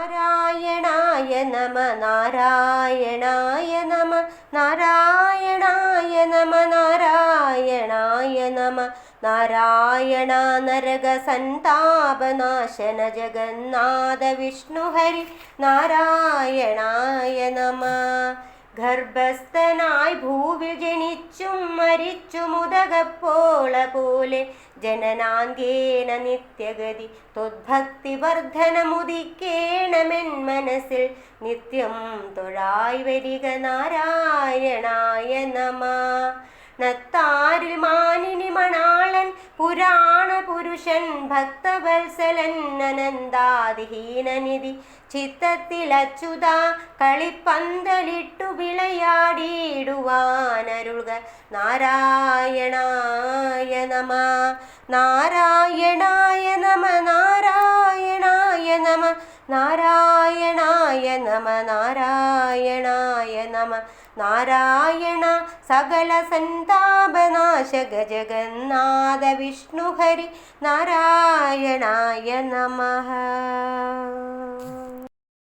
നാരായണായ നമ നാരായണായ നമ നാരായണായ നമ നാരായണായ നമ നാരായണ നരക സന്താപനാശന ജഗന്നാഥ വിഷ്ണുഹരി നാരായണായ നമ. ഗർഭസ്ഥനായി ഭൂവിൽ ജനിച്ചും മരിച്ചും ഉദകപ്പോള പോലെ ജനനാങ്കേന നിത്യഗതി. തൊദ്ഭക്തി വർധനമുദിക്കേണമെൻ മനസ്സിൽ നിത്യം തൊഴായി വരിക നാരായണായ നമ. നത്താരിൽ പുരാണ പുരുഷൻ ഭക്തവത്സലൻ അനന്താതിഹീനനിധി. ചിത്തത്തിൽ അച്യുത കളിപ്പന്തലിട്ടു വിളയാടിയിടുവാനരുൾക നാരായണായ നമ നാരായണായ നമ നാരായണായ നമ നാരായണായ നമ നാരായണായ നമ നാരായണ സകല സന്താപനാശക ജഗന്നാഥ വിഷ്ണുഹരി നാരായണായ നമഃ.